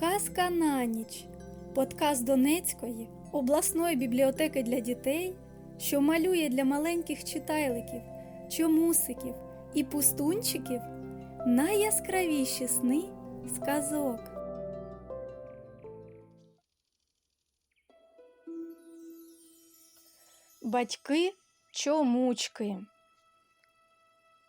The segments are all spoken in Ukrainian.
Казка на ніч. Подкаст Донецької обласної бібліотеки для дітей, що малює для маленьких читайликів, чомусиків і пустунчиків найяскравіші сни сказок. Батьки чомучки.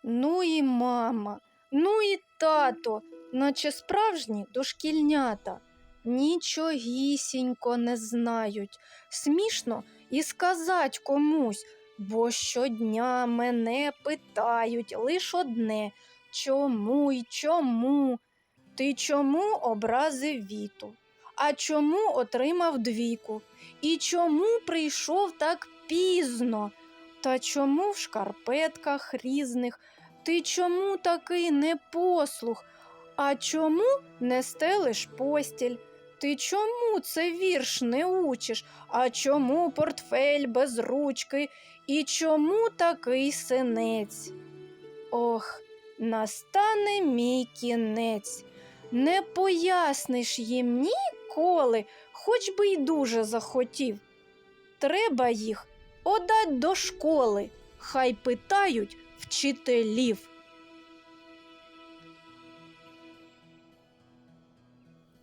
Ну і мама, ну і тато, наче справжні дошкільнята. Нічогісінько не знають. Смішно і сказать комусь, бо щодня мене питають лиш одне чому й чому? Ти чому образив віту? А чому отримав двійку? І чому прийшов так пізно? Та чому в шкарпетках різних? Ти чому такий непослух? А чому не стелиш постіль? Ти чому це вірш не учиш? А чому портфель без ручки? І чому такий синець? Ох, настане мій кінець. Не поясниш їм ніколи, хоч би й дуже захотів. Треба їх одать до школи, хай питають вчителів.